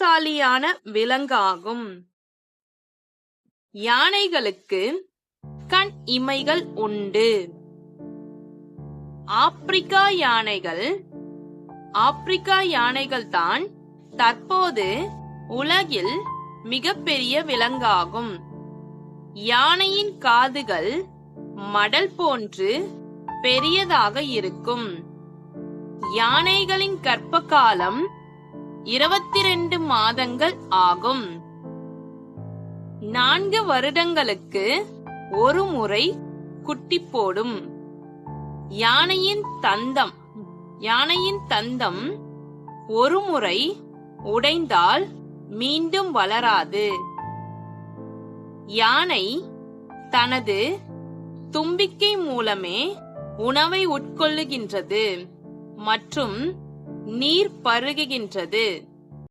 பலசாலியான விலங்காகும். யானைகளுக்கு கண் இமைகள் உண்டு. ஆப்பிரிக்கா யானைகள் ஆப்பிரிக்கா யானைகள் தான் தற்போது உலகில் மிகப்பெரிய விலங்காகும். யானையின் காதுகள் மடல் போன்று பெரியதாக இருக்கும். யானைகளின் கர்ப்ப காலம் இருபத்தி ரெண்டு மாதங்கள் ஆகும். நான்கு வருடங்களுக்கு ஒரு முறை குட்டி போடும். யானையின் தந்தம் யானையின் தந்தம் ஒரு முறை உடைந்தால் மீண்டும் வளராது. யானை தனது தும்பிக்கை மூலமே உணவை உட்கொள்ளுகின்றது மற்றும் நீர் பருகுகின்றது.